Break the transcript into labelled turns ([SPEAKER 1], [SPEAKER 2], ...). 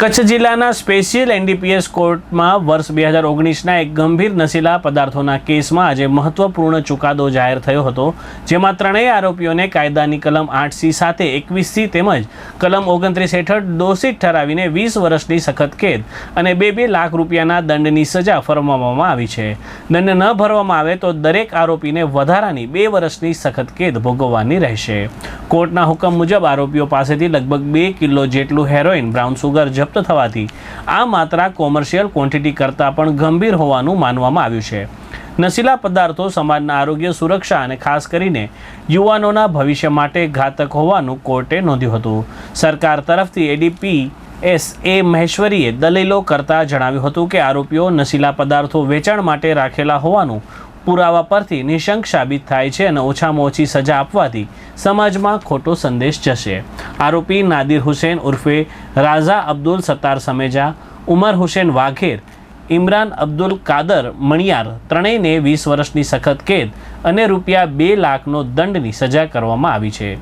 [SPEAKER 1] કચ્છ જિલ્લાના special NDPS કોર્ટમાં વર્ષ બે હજાર ઓગણીસના એક ગંભીર નશીલા પદાર્થોના કેસમાં આજે મહત્વપૂર્ણ ચુકાદો જાહેર થયો હતો, જેમાં ત્રણેય આરોપીઓને કાયદાની કલમ આઠ સી સાથે એકવીસથી તેમજ કલમ ઓગણત્રીસ હેઠળ દોષિત ઠરાવીને વીસ વર્ષની સખત કેદ અને બે બે લાખ રૂપિયાના દંડની સજા ફરમાવવામાં આવી છે. દંડ ન ભરવામાં આવે તો દરેક આરોપીને વધારાની બે વર્ષની સખત કેદ ભોગવવાની રહેશે. કોર્ટના હુકમ મુજબ આરોપીઓ પાસેથી લગભગ બે કિલો જેટલું હેરોઇન, બ્રાઉન સુગર જપ્ત થવાથી આ માત્રા કોમર્શિયલ ક્વોન્ટિટી કરતાં પણ ગંભીર હોવાનું માનવામાં આવ્યું છે. નશીલા પદાર્થો સમાજના આરોગ્ય, સુરક્ષા અને ખાસ કરીને યુવાનોના ભવિષ્ય માટે ઘાતક હોવાનું કોર્ટે નોંધ્યું હતું. સરકાર તરફથી એડીપી એસ એ મહેશ્વરીએ દલીલો કરતા જણાવ્યું હતું કે આરોપીઓ નશીલા પદાર્થો વેચાણ માટે રાખેલા હોવાનું પુરાવા પરથી નિશંક સાબિત થાય છે અને ઓછામાં ઓછી સજા આપવાથી સમાજમાં ખોટો સંદેશ જશે. આરોપી નાદિર હુસેન ઉર્ફે રાઝા અબ્દુલ સત્તાર સમેજા, ઉમર હુસેન વાઘેર, ઇમરાન અબ્દુલ કાદર મણિયાર ત્રણેયને વીસ વર્ષની સખત કેદ અને રૂપિયા બે લાખનો દંડની સજા કરવામાં આવી છે.